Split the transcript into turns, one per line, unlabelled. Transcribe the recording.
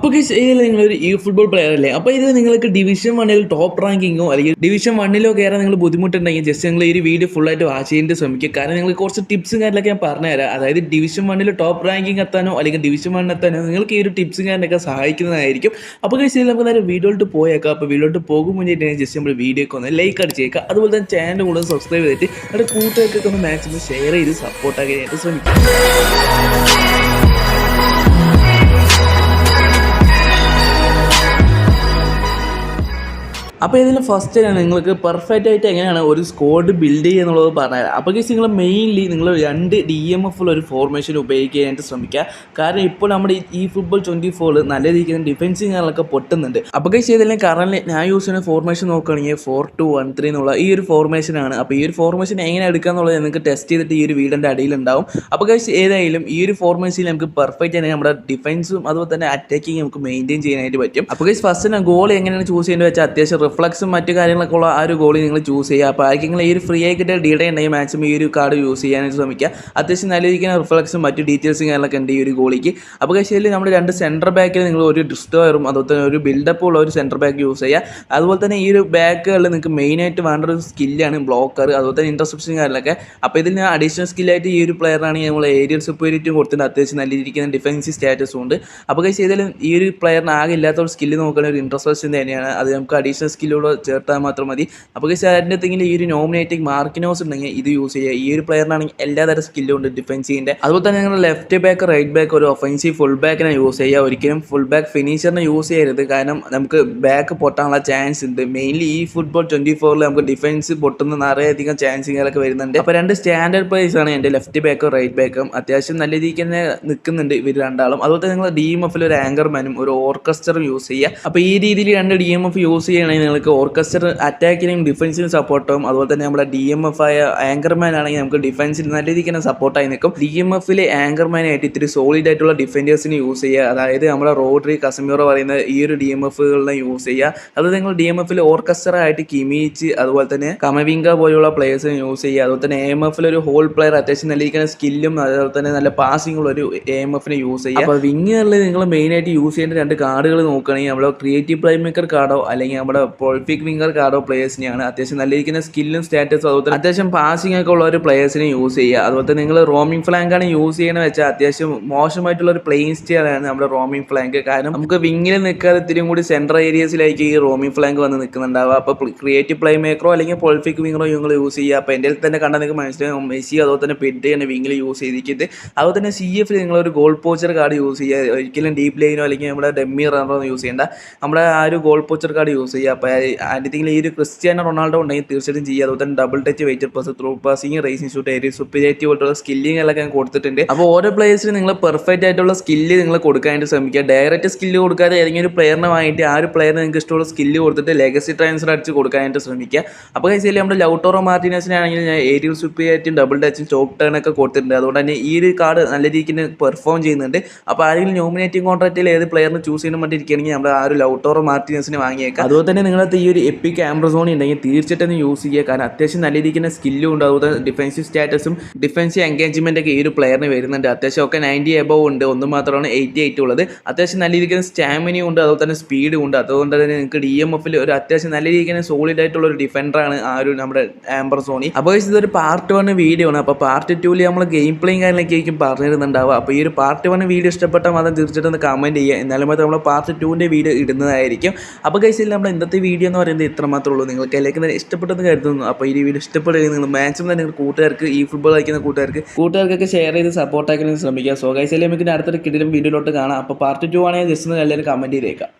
അപ്പോൾ ഗൈസ് ഇതിൽ നിങ്ങളൊരു ഈ ഫുട്ബോൾ പ്ലെയർ അല്ലേ? അപ്പോൾ ഇത് നിങ്ങൾക്ക് ഡിവിഷൻ വണ്ണിൽ ടോപ്പ് റാങ്കിങ്ങോ അല്ലെങ്കിൽ ഡിവിഷൻ വണ്ണിലോ കയറാൻ നിങ്ങൾ ബുദ്ധിമുട്ടുണ്ടെങ്കിൽ ജസ്റ്റ് നിങ്ങൾ ഈ ഒരു വീഡിയോ ഫുള്ളായിട്ട് വാച്ച് ചെയ്യേണ്ടി ശ്രമിക്കുക. കാരണം നിങ്ങൾ കുറച്ച് ടിപ്സും കാര്യങ്ങളൊക്കെ ഞാൻ പറഞ്ഞുതരാം അതായത് ഡിവിഷൻ വണ്ണിൽ ടോപ്പ് റാങ്കിങ് എത്താനോ അല്ലെങ്കിൽ ഡിവിഷൻ വണ്ണിൽ എത്താനോ നിങ്ങൾക്ക് ഈ ഒരു ടിപ്സും കാര്യങ്ങളൊക്കെ സഹായിക്കുന്നതായിരിക്കും. അപ്പോൾ ഗൈസ് ഇതിൽ നമുക്ക് നേരെ വീഡിയോയിലോട്ട് പോയേക്കാം. അപ്പോൾ വീഡിയോയിലോട്ട് പോകും മുന്നേ ജസ്റ്റ് നമ്മൾ വീഡിയോക്ക് ഒന്ന് ലൈക്ക് അടിച്ചേക്കാം അതുപോലെ തന്നെ ചാനൽ കൂടുതൽ സബ്സ്ക്രൈബ് ചെയ്തിട്ട് നിങ്ങളുടെ കൂട്ടുകാർക്കൊക്കെ ഒന്ന് മാക്സിമം ഷെയർ ചെയ്ത് സപ്പോർട്ടാക്കാനായിട്ട് ശ്രമിക്കുക. അപ്പോൾ ഇതിൽ ഫസ്റ്റ് നിങ്ങൾക്ക് പെർഫെക്റ്റ് ആയിട്ട് എങ്ങനെയാണ് ഒരു സ്കോഡ് ബിൽഡ് ചെയ്യുക എന്നുള്ളത് പറഞ്ഞുതരാം. അപ്പോൾ കേസ് നിങ്ങൾ മെയിൻലി നിങ്ങൾ രണ്ട് ഡി എം എഫിൽ ഒരു ഫോർമേഷൻ ഉപയോഗിക്കാനായിട്ട് ശ്രമിക്കുക. കാരണം ഇപ്പോൾ നമ്മുടെ ഈ- ഫുട്ബോൾ ട്വന്റി ഫോറിൽ നല്ല രീതിക്ക് ഡിഫൻസിങ് കാര്യങ്ങളൊക്കെ പൊട്ടുന്നുണ്ട്. അപ്പോൾ കേസ് ഇതിൽ കറന്റ് ഞാൻ യൂസ് ചെയ്യുന്ന ഫോർമേഷൻ നോക്കുകയാണെങ്കിൽ ഫോർ ടു വൺ ത്രീ എന്നുള്ള ഈ ഒരു ഫോർമേഷനാണ് അപ്പോൾ ഈ ഒരു ഫോർമേഷൻ എങ്ങനെ എടുക്കുക എന്നുള്ളത് നിങ്ങൾക്ക് ടെസ്റ്റ് ചെയ്തിട്ട് ഈ ഒരു വീടിന്റെ അടിയിലുണ്ടാവും അപ്പോൾ കേസ് ഏതായാലും ഈ ഒരു ഫോർമേഷനിൽ നമുക്ക് പെർഫെക്റ്റ് ആയിട്ട് നമ്മുടെ ഡിഫൻസും അതുപോലെ തന്നെ അറ്റാക്കിങ് നമുക്ക് മെയിന്റെയിൻ ചെയ്യാനായിട്ട് പറ്റും. അപ്പോൾ കേസ് ഫസ്റ്റ് ഞാൻ ഗോൾ എങ്ങനെയാണ് ചൂസ് ചെയ്യേണ്ടത് വെച്ചാൽ അത്യാവശ്യം റിഫ്ലക്സും മറ്റു കാര്യങ്ങളൊക്കെ ഉള്ള ആ ഒരു ഗോളി നിങ്ങൾ ചൂസ് ചെയ്യുക. അപ്പോൾ ആർക്കെങ്കിലും ഈ ഒരു ഫ്രീ ആയി കിട്ടിയ ഉണ്ടെങ്കിൽ മാക്സിമം ഈ ഒരു കാർഡ് യൂസ് ചെയ്യാനായിട്ട് ശ്രമിക്കുക. അത്യാവശ്യം നല്ല രീതിക്ക് റിഫ്ലക്സും മറ്റു ഡീറ്റെയിൽസും കാര്യങ്ങളൊക്കെ ഉണ്ട് ഈ ഒരു ഗോളിക്ക് അപ്പോൾ കഴിച്ചാൽ നമ്മൾ രണ്ട് സെന്റർ ബാക്കിൽ നിങ്ങൾ ഒരു ഡിസ്റ്റോയറും അതുപോലെ തന്നെ ഒരു ബിൽഡപ്പ് ഉള്ള ഒരു സെന്റർ ബാക്ക് യൂസ് ചെയ്യുക. അതുപോലെ തന്നെ ഈ ഒരു ബാക്കുകളിൽ നിങ്ങൾക്ക് മെയിനായിട്ട് വേണ്ട ഒരു സ്കില്ലാണ് ബ്ലോക്കർ അതുപോലെ തന്നെ ഇന്റർസെപ്ഷൻ കാര്യങ്ങളൊക്കെ. അപ്പോൾ ഇതിന് അഡീഷണൽ സ്കില്ലായിട്ട് ഈ ഒരു പ്ലെയറാണെങ്കിൽ നമ്മൾ ഏരിയൽ സുപ്പീരിയറ്റും കൊടുത്തിട്ട് അത്യാവശ്യം നല്ല രീതിക്ക് ഡിഫൻസീവ് സ്റ്റാറ്റസും ഉണ്ട്. അപ്പോൾ കഴിച്ച് ഈ ഒരു പ്ലെയറിന് ആകെ ഇല്ലാത്ത ഒരു സ്കില്ല് നോക്കുകയാണെങ്കിൽ ഒരു ഇന്റർസെപ്ഷൻ തന്നെയാണ്. അത് നമുക്ക് അഡീഷണൽ സ്കില്ലുകൾ ചേർത്താൽ മാത്രം മതി. അപ്പോൾ അതിന്റെ എന്തെങ്കിലും ഈ ഒരു നോമിനേറ്റിംഗ് മാർക്കിനോസ് ഉണ്ടെങ്കിൽ ഇത് യൂസ് ചെയ്യുക. ഈ ഒരു പ്ലെയറിനാണെങ്കിൽ എല്ലാതരം സ്കില്ലും ഉണ്ട് ഡിഫൻസിന്റെ അതുപോലെ തന്നെ നിങ്ങൾ ലെഫ്റ്റ് ബാക്ക് റൈറ്റ് ബാക്ക് ഒരു ഒഫൻസീവ് ഫുൾ ബാക്കിനെ യൂസ് ചെയ്യുക. ഒരിക്കലും ഫുൾ ബാക്ക് ഫിനിഷറിനെ യൂസ് ചെയ്യരുത്. കാരണം നമുക്ക് ബാക്ക് പൊട്ടാനുള്ള ചാൻസ് ഉണ്ട്. മെയിൻലി ഈ ഫുട്ബോൾ ട്വന്റി ഫോറിൽ നമുക്ക് ഡിഫൻസ് പൊട്ടുന്ന നിറയെയധികം ചാൻസുകളൊക്കെ വരുന്നുണ്ട്. അപ്പോൾ രണ്ട് സ്റ്റാൻഡേർഡ് പ്ലേസ് ആണ് എന്റെ ലെഫ്റ്റ് ബാക്കും റൈറ്റ് ബാക്കും അത്യാവശ്യം നല്ല രീതിക്ക് തന്നെ നിൽക്കുന്നുണ്ട് ഇവർ രണ്ടാളും. അതുപോലെ തന്നെ നിങ്ങൾ ഡി എം എഫിൽ ഒരു ആങ്കർമാനും ഒരു ഓർക്കസ്റ്ററും യൂസ് ചെയ്യുക. അപ്പോൾ ഈ രീതിയിൽ രണ്ട് ഡി എം എഫ് യൂസ് ചെയ്യണമെങ്കിൽ നിങ്ങൾക്ക് ഓർക്കസ്റ്റർ അറ്റാക്കിനും ഡിഫൻസിനും സപ്പോർട്ടും അതുപോലെ തന്നെ നമ്മുടെ ഡി എം എഫ് ആയ ആങ്കർമാൻ ആണെങ്കിൽ നമുക്ക് ഡിഫൻസിന് നല്ല രീതിക്ക് തന്നെ സപ്പോർട്ടായി നിൽക്കും. ഡി എം എഫിലെ ആങ്കർമാനായിട്ട് ഇത്തിരി സോളിഡ് ആയിട്ടുള്ള ഡിഫൻഡേഴ്സിന് യൂസ് ചെയ്യുക. അതായത് നമ്മുടെ റോഡ്രി കസമ്യൂറോ പറയുന്ന ഈ ഒരു ഡി എം എഫുകളിനെ യൂസ് ചെയ്യുക. അത് നിങ്ങൾ ഡി എം എഫിൽ ഓർക്കസ്റ്റർ ആയിട്ട് കിമീച്ച് അതുപോലെ തന്നെ കമവിംഗ പോലുള്ള പ്ലേയേഴ്സിനെ യൂസ് ചെയ്യുക. അതുപോലെ തന്നെ എം എഫിൽ ഒരു ഹോൾ പ്ലെയർ അത്യാവശ്യം നല്ല സ്കില്ലും അതുപോലെ തന്നെ നല്ല പാസിംഗ് ഉള്ള ഒരു എം എഫിനെ യൂസ് ചെയ്യുക. അപ്പോൾ വിങ്ങുകളിൽ നിങ്ങൾ മെയിനായിട്ട് യൂസ് ചെയ്യേണ്ട രണ്ട് കാർഡുകൾ നോക്കുകയാണെങ്കിൽ നമ്മുടെ ക്രിയേറ്റീവ് പ്ലേ മേക്കർ കാർഡോ അല്ലെങ്കിൽ നമ്മുടെ പ്രൊൾഫിക് വിംഗർ കാർഡോ പ്ലേയേഴ്സിനെയാണ് അത്യാവശ്യം നല്ല രീതിക്ക് സ്കില്ലും സ്റ്റാറ്റസും അതുപോലെ അത്യാവശ്യം പാസിംഗ് ഒക്കെ ഉള്ള ഒരു പ്ലേയേഴ്സിനെ യൂസ് ചെയ്യുക. അതുപോലെ നിങ്ങൾ റോമിംഗ് ഫ്ലാങ്ക് ആണ് യൂസ് ചെയ്യണമെന്ന് വെച്ചാൽ അത്യാവശ്യം മോശമായിട്ടുള്ള ഒരു പ്ലെയിൻ സ്റ്റൈലാണ് നമ്മുടെ റോമിംഗ് ഫ്ലാങ്ക് കാരണം നമുക്ക് വിങ്ങിൽ നിൽക്കാതെ ഇത്തിരി കൂടി സെൻട്രൽ ഏരിയസിലേക്ക് ഈ റോമിംഗ് ഫ്ലാങ്ക് വന്ന് നിൽക്കുന്നുണ്ടാവുക അപ്പോൾ ക്രിയേറ്റീവ് പ്ലേ മേക്കറോ അല്ലെങ്കിൽ പൊളിഫിക് വിങ്ങറോ നിങ്ങൾ യൂസ് ചെയ്യുക. അപ്പോൾ എന്റെ തന്നെ കണ്ടാൽ നിങ്ങൾക്ക് മനസ്സിലാവും. മെസ്സി അതുപോലെ തന്നെ പെഡ്ഡയാണ് വിങ്ങിൽ യൂസ് ചെയ്തിരിക്കുന്നത്. അതുപോലെ തന്നെ സി എഫിൽ നിങ്ങൾ ഒരു ഗോൾ പോച്ചർ കാർഡ് യൂസ് ചെയ്യുക. ഒരിക്കലും ഡീപ് ലൈനോ അല്ലെങ്കിൽ നമ്മുടെ ഡെമ്മി റണ്ണറോ യൂസ് ചെയ്യേണ്ട. നമ്മുടെ ആ ഒരു ഗോൾ പോച്ചർ കാർഡ് യൂസ് ചെയ്യുക. അപ്പോൾ അതിന്റെ ഈ ഒരു ക്രിസ്ത്യാനോ റൊണാൾഡോ ഉണ്ടെങ്കിൽ തീർച്ചയായിട്ടും ചെയ്യുക. അതുപോലെ തന്നെ double touch weight pass through passing racing shoot area superiority പോലുള്ള സ്കില്ലിംഗ് എല്ലാം കൊടുത്തിട്ടുണ്ട്. അപ്പോൾ ഓരോ പ്ലേയേഴ്സിന് നിങ്ങൾ പെർഫെക്റ്റ് ആയിട്ടുള്ള സ്കില്ല് നിങ്ങൾ കൊടുക്കാനായിട്ട് ശ്രമിക്കുക. ഡയറക്റ്റ് സ്കില്ല് കൊടുക്കാതെ ഏതെങ്കിലും ഒരു പ്ലെയറിനെ വാങ്ങിയിട്ട് ആ ഒരു പ്ലെയറിന് നിങ്ങൾക്ക് ഇഷ്ടമുള്ള സ്കില്ല് കൊടുത്തിട്ട് ലെഗസി ട്രാൻസ്ഫർ അടിച്ച് കൊടുക്കാനായിട്ട് ശ്രമിക്കുക. അപ്പോൾ കഴിച്ചാൽ നമ്മുടെ ലൗട്ടോറോ മാർട്ടിനസിനാണെങ്കിൽ ഞാൻ ഏരിയ സുപ്പരിയേറ്റും ഡബിൾ ടച്ചും ചോക്ക് ടേൺ ഒക്കെ കൊടുത്തിട്ടുണ്ട്. അതുകൊണ്ട് തന്നെ ഈ ഒരു കാർഡ് നല്ല രീതിക്ക് പെർഫോം ചെയ്യുന്നുണ്ട്. അപ്പോൾ ആരെങ്കിലും നോമിനേറ്റിംഗ് കോൺട്രാക്റ്റിൽ ഏത് പ്ലെയറിന് ചൂസ് ചെയ്യാൻ വേണ്ടിയിരിക്കുകയാണെങ്കിൽ നമ്മൾ ആ ഒരു ലൗട്ടോറോ മാർട്ടിനസിനെ വാങ്ങിയേക്കാം. അതുപോലെ തന്നെ നിങ്ങളത്തെ ഈ ഒരു എപ്പിക് ആംബ്രസോൺ ഉണ്ടെങ്കിൽ തീർച്ചയായിട്ടും യൂസ് ചെയ്യുക. കാരണം അത്യാവശ്യം നല്ല രീതിക്ക് തന്നെ സ്കില്ലും ഉണ്ട് അതുപോലെ ഡിഫൻസീവ് സ്റ്റാറ്റസും ഡിഫൻസീവ് എൻഗേജ്മെന്റ് ഒക്കെ ഈ ഒരു പ്ലെയറിന് വരുന്നുണ്ട്. അത്യാവശ്യം ഒക്കെ നയന്റി എബവ് ഉണ്ട്. ഒന്ന് മാത്രമാണ് എയ്റ്റി എയ്റ്റ് ഉള്ളത്. അത്യാവശ്യം നല്ല രീതിക്ക് സ്റ്റാമിനയും ഉണ്ട്. അതുപോലെ തന്നെ സ്പീഡും ഉണ്ട്. അതുകൊണ്ട് തന്നെ നിങ്ങൾക്ക് ഡി എം എഫിൽ ഒരു അത്യാവശ്യം നല്ല രീതിക്ക് തന്നെ സോളിഡ് ആയിട്ടുള്ള ഒരു ഡിഫൻഡറാണ് ആ ഒരു നമ്മുടെ ആംബർ സോണി അപ്പോൾ ഇതൊരു പാർട്ട് വൺ വീഡിയോ ആണ്. അപ്പോൾ പാർട്ട് ടൂവിൽ നമ്മൾ ഗെയിം പ്ലേയും കാര്യങ്ങളൊക്കെ ആയിരിക്കും പറഞ്ഞിരുന്നുണ്ടാവുക. അപ്പോൾ ഈ ഒരു പാർട്ട് വൺ വീഡിയോ ഇഷ്ടപ്പെട്ടാൽ മാത്രം തീർച്ചയായിട്ടും ഒന്ന് കമന്റ് ചെയ്യുക. എന്നാലും മാത്രം നമ്മൾ പാർട്ട് ടൂവിന്റെ വീഡിയോ ഇടുന്നതായിരിക്കും. അപ്പോൾ കഴിച്ചില്ല നമ്മൾ ഇന്നത്തെ വീഡിയോ എന്ന് പറയുന്നത് ഇത്ര മാത്രമേ ഉള്ളൂ. നിങ്ങൾക്ക് എല്ലാവർക്കും തന്നെ ഇഷ്ടപ്പെട്ടെന്ന് കരുതുന്നു. അപ്പോൾ ഈ വീഡിയോ ഇഷ്ടപ്പെടുകയും നിങ്ങൾ മാക്സിമം തന്നെ കൂട്ടുകാർക്ക് ഈ ഫുട്ബോൾ കളിക്കുന്ന കൂട്ടുകാർക്ക് കൂട്ടുകാർക്കൊക്കെ ഷെയർ ചെയ്ത് സപ്പോർട്ടാക്കാൻ ശ്രമിക്കുക. സോ ഗൈസ് നമുക്ക് അടുത്തൊരു കിടിലും വീഡിയോയിലോട്ട് കാണാം. അപ്പോൾ പാർട്ട് ടു ആണെങ്കിൽ ജസ്റ്റ് എല്ലാവരും കമന്റ് ചെയ്തേക്കാം.